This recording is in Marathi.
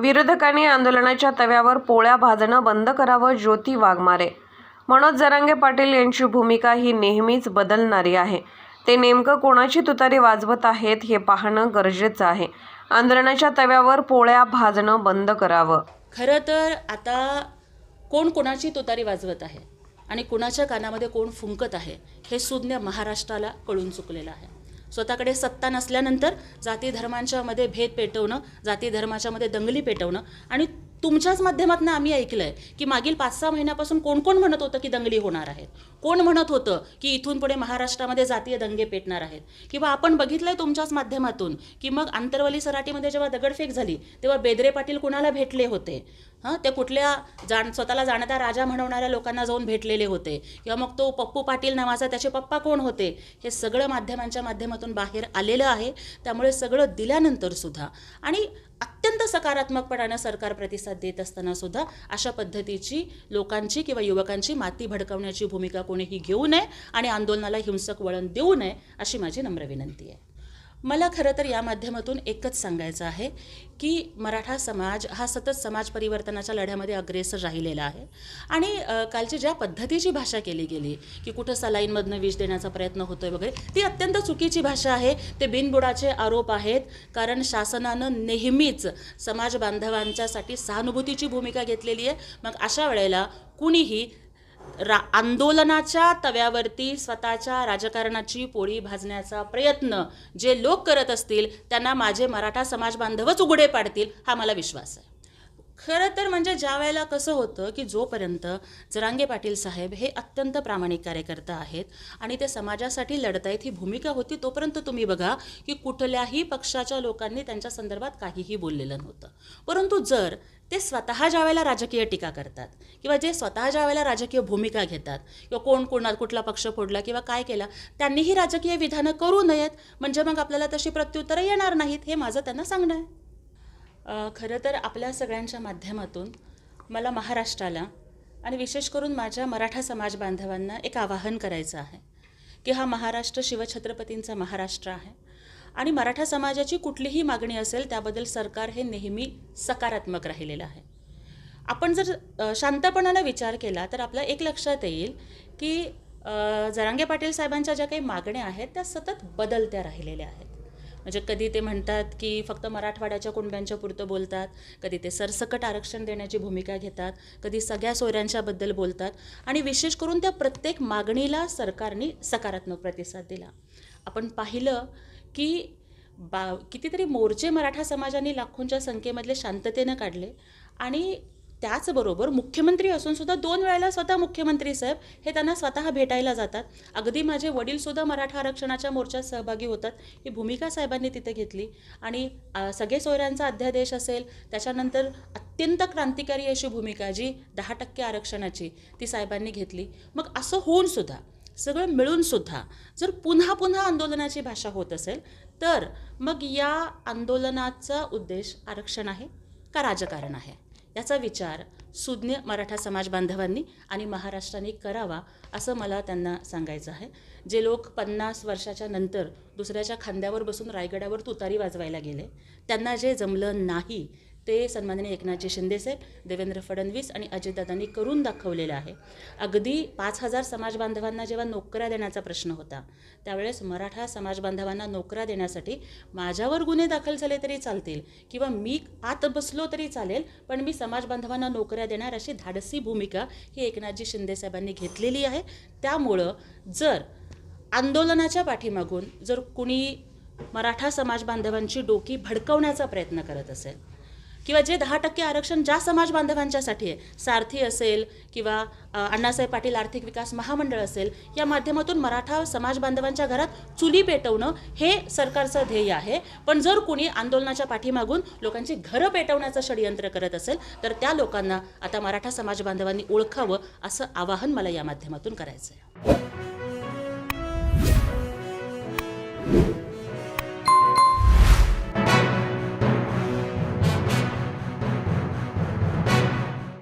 विरोधकांनी आंदोलनाच्या तव्यावर पोळ्या भाजणं बंद करावं ज्योती वाघमारे. मनोज जरांगे पाटील यांची भूमिका ही नेहमीच बदलणारी आहे. ते नेमकं कोणाची तुतारी वाजवत आहेत हे पाहणं गरजेचं आहे. आंदोलनाच्या तव्यावर पोळ्या भाजणं बंद करावं. खरं तर आता कोण कोणाची तुतारी वाजवत आहे? आणि कुणाच्या कानामध्ये कोण फुंकत आहे? हे सुज्ञ महाराष्ट्राला कळून चुकलेलं आहे. स्वतःकडे सत्ता नसल्यानंतर जाती धर्मांच्यामध्ये भेद पेटवणं जाती धर्माच्यामध्ये दंगली पेटवणं आणि तुमच्याच माध्यमातून आम्ही ऐकलं आहे की मागील पाच सहा महिन्यापासून कोण कोण म्हणत होतं की दंगली होणार आहेत कोण म्हणत होतं की इथून पुढे महाराष्ट्रामध्ये जातीय दंगे पेटणार आहेत? किंवा आपण बघितलं आहे तुमच्याच माध्यमातून की मग आंतरवली सराटीमध्ये जेव्हा दगडफेक झाली तेव्हा बेदरे पाटील कुणाला भेटले होते? हां? ते कुठल्या जाण स्वतःला जाणता राजा म्हणवणाऱ्या लोकांना जाऊन भेटलेले होते? किंवा मग तो पप्पू पाटील नावाचा त्याचे पप्पा कोण होते? हे सगळं माध्यमांच्या माध्यमातून बाहेर आलेलं आहे. त्यामुळे सगळं दिल्यानंतर सुद्धा. आणि अत्यंत सकारात्मकपणानं सरकार प्रतिसाद देत असताना सुद्धा अशा पद्धतीची लोकांची किंवा युवकांची माती भडकवण्याची भूमिका कोणीही घेऊ नये आणि आंदोलनाला हिंसक वळण देऊ नये अशी माझी नम्र विनंती आहे. मला खरं तर या माध्यमातून एकच सांगायचं आहे की मराठा समाज हा सतत समाज परिवर्तनाच्या लढ्यामध्ये अग्रेसर राहिलेला आहे. आणि कालची ज्या पद्धतीची भाषा केली गेली की कुठं सलाईनमधनं विष देण्याचा प्रयत्न होतोय वगैरे ती अत्यंत चुकीची भाषा आहे. ते बिनबुडाचे आरोप आहेत कारण शासनानं नेहमीच समाज बांधवांच्यासाठी सहानुभूतीची भूमिका घेतलेली आहे. मग अशा वेळेला कुणीही रा आंदोलनाच्या तव्यावरती स्वतःच्या राजकारणाची पोळी भाजण्याचा प्रयत्न जे लोक करत असतील त्यांना माझे मराठा समाज बांधवच उघडे पाडतील हा मला विश्वास आहे. खरं तर म्हणजे ज्या वेळेला कसं होतं की जोपर्यंत जरांगे पाटील साहेब हे अत्यंत प्रामाणिक कार्यकर्ता आहेत आणि ते समाजासाठी लढतायत ही भूमिका होती तोपर्यंत तुम्ही बघा की कुठल्याही पक्षाच्या लोकांनी त्यांच्या संदर्भात काहीही बोललेलं नव्हतं. परंतु जर ते स्वतः ज्या वेळेला राजकीय टीका करतात किंवा जे स्वतः ज्या वेळेला राजकीय भूमिका घेतात किंवा कोण कोणा कुठला पक्ष फोडला किंवा काय केला त्यांनीही राजकीय विधानं करू नयेत म्हणजे मग आपल्याला तशी प्रत्युत्तरं येणार नाहीत हे माझं त्यांना सांगणं आहे. खरं तर आपल्या सगळ्यांच्या माध्यमातून मला महाराष्ट्राला आणि विशेष करून माझ्या मराठा समाज बांधवांना एक आवाहन करायचं आहे की हा महाराष्ट्र शिवछत्रपतींचा महाराष्ट्र आहे. आणि मराठा समाजाची कुठलीही मागणी असेल त्याबद्दल सरकार हे नेहमी सकारात्मक राहिलेलं आहे. आपण जर शांतपणानं विचार केला तर आपल्या एक लक्षात येईल की जरांगे पाटील साहेबांच्या ज्या काही मागण्या आहेत त्या सतत बदलत्या राहिलेल्या आहेत. म्हणजे कधी ते म्हणतात की फक्त मराठवाड्याच्या कुणब्यांच्या पुरतं बोलतात कधी ते सरसकट आरक्षण देण्याची भूमिका घेतात कधी सगळ्या सोयऱ्यांच्याबद्दल बोलतात आणि विशेष करून त्या प्रत्येक मागणीला सरकारने सकारात्मक प्रतिसाद दिला. आपण पाहिलं की बा कितीतरी मोर्चे मराठा समाजाने लाखोंच्या संख्येमधले शांततेनं काढले आणि त्याचबरोबर मुख्यमंत्री असून सुद्धा दोन वेळेला स्वतः मुख्यमंत्री साहेब हे त्यांना स्वतः भेटायला जातात. अगदी माझे वडीलसुद्धा मराठा आरक्षणाच्या मोर्चात सहभागी होतात. ही भूमिका साहेबांनी तिथे घेतली. आणि सगळे सोयऱ्यांचा अध्यादेश असेल त्याच्यानंतर अत्यंत क्रांतिकारी अशी भूमिका जी दहा टक्के आरक्षणाची ती साहेबांनी घेतली. मग असं होऊन सुद्धा सगळं मिळून सुद्धा जर पुन्हा पुन्हा आंदोलनाची भाषा होत असेल तर मग या आंदोलनाचा उद्देश आरक्षण आहे का राजकारण आहे? याचा विचार सुज्ञ मराठा समाज बांधवांनी आणि महाराष्ट्राने करावा असं मला त्यांना सांगायचं आहे. जे लोक पन्नास वर्षाच्या नंतर दुसऱ्याच्या खांद्यावर बसून रायगडावर तुतारी वाजवायला गेले त्यांना जे जमलं नाही ते सन्माननीय एकनाथजी शिंदेसाहेब देवेंद्र फडणवीस आणि अजितदादांनी करून दाखवलेलं आहे. अगदी पाच हजार समाज बांधवांना जेव्हा नोकऱ्या देण्याचा प्रश्न होता त्यावेळेस मराठा समाज बांधवांना नोकऱ्या देण्यासाठी माझ्यावर गुन्हे दाखल झाले तरी चालतील किंवा मी आत बसलो तरी चालेल पण मी समाज बांधवांना नोकऱ्या देणार अशी धाडसी भूमिका ही एकनाथजी शिंदेसाहेबांनी घेतलेली आहे. त्यामुळं जर आंदोलनाच्या पाठीमागून जर कुणी मराठा समाज बांधवांची डोकी भडकवण्याचा प्रयत्न करत असेल किंवा जे दहा टक्के आरक्षण ज्या समाज बांधवांच्यासाठी आहे सारथी असेल किंवा अण्णासाहेब पाटील आर्थिक विकास महामंडळ असेल या माध्यमातून मराठा समाज बांधवांच्या घरात चुली पेटवणं हे सरकारचं ध्येय आहे. पण जर कुणी आंदोलनाच्या पाठीमागून लोकांची घरं पेटवण्याचं षडयंत्र करत असेल तर त्या लोकांना आता मराठा समाज बांधवांनी ओळखावं असं आवाहन मला या माध्यमातून करायचं आहे